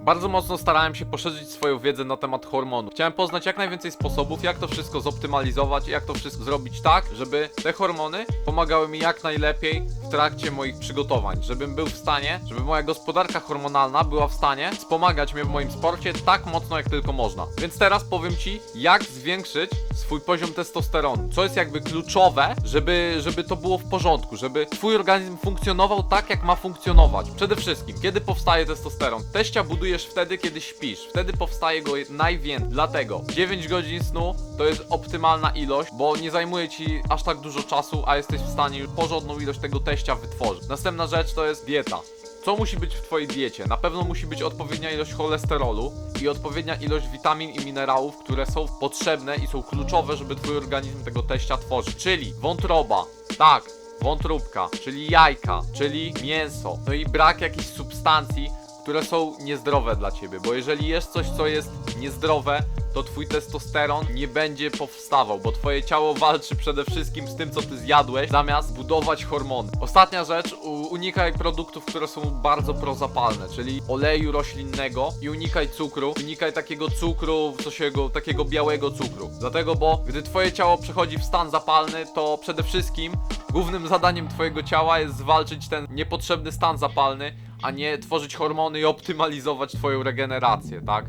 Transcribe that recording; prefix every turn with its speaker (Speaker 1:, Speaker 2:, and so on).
Speaker 1: Bardzo mocno starałem się poszerzyć swoją wiedzę na temat hormonów. Chciałem poznać jak najwięcej sposobów, jak to wszystko zoptymalizować, jak to wszystko zrobić tak, żeby te hormony pomagały mi jak najlepiej w trakcie moich przygotowań, żebym był w stanie, żeby moja gospodarka hormonalna była w stanie wspomagać mnie w moim sporcie tak mocno jak tylko można. Więc teraz powiem Ci, jak zwiększyć swój poziom testosteronu. Co jest jakby kluczowe, żeby, żeby to było w porządku, żeby Twój organizm funkcjonował tak, jak ma funkcjonować. Przede wszystkim, kiedy powstaje testosteron? Teścia budujesz wtedy, kiedy śpisz. Wtedy powstaje go najwięcej. Dlatego 9 godzin snu to jest optymalna ilość, bo nie zajmuje Ci aż tak dużo czasu, a jesteś w stanie już porządną ilość tego teścia wytworzyć. Następna rzecz to jest dieta. Co musi być w Twojej diecie? Na pewno musi być odpowiednia ilość cholesterolu i odpowiednia ilość witamin i minerałów, które są potrzebne i są kluczowe, żeby Twój organizm tego teścia tworzyć. Czyli wątroba, tak, wątróbka, czyli jajka, czyli mięso, no i brak jakichś substancji, które są niezdrowe dla ciebie, bo jeżeli jest coś, co jest niezdrowe, to twój testosteron nie będzie powstawał, bo twoje ciało walczy przede wszystkim z tym, co ty zjadłeś, zamiast budować hormony. Ostatnia rzecz, unikaj produktów, które są bardzo prozapalne, czyli oleju roślinnego i unikaj cukru, unikaj takiego cukru, co się go, takiego białego cukru. Dlatego, bo gdy twoje ciało przechodzi w stan zapalny, to przede wszystkim głównym zadaniem twojego ciała jest zwalczyć ten niepotrzebny stan zapalny, a nie tworzyć hormony i optymalizować twoją regenerację, tak?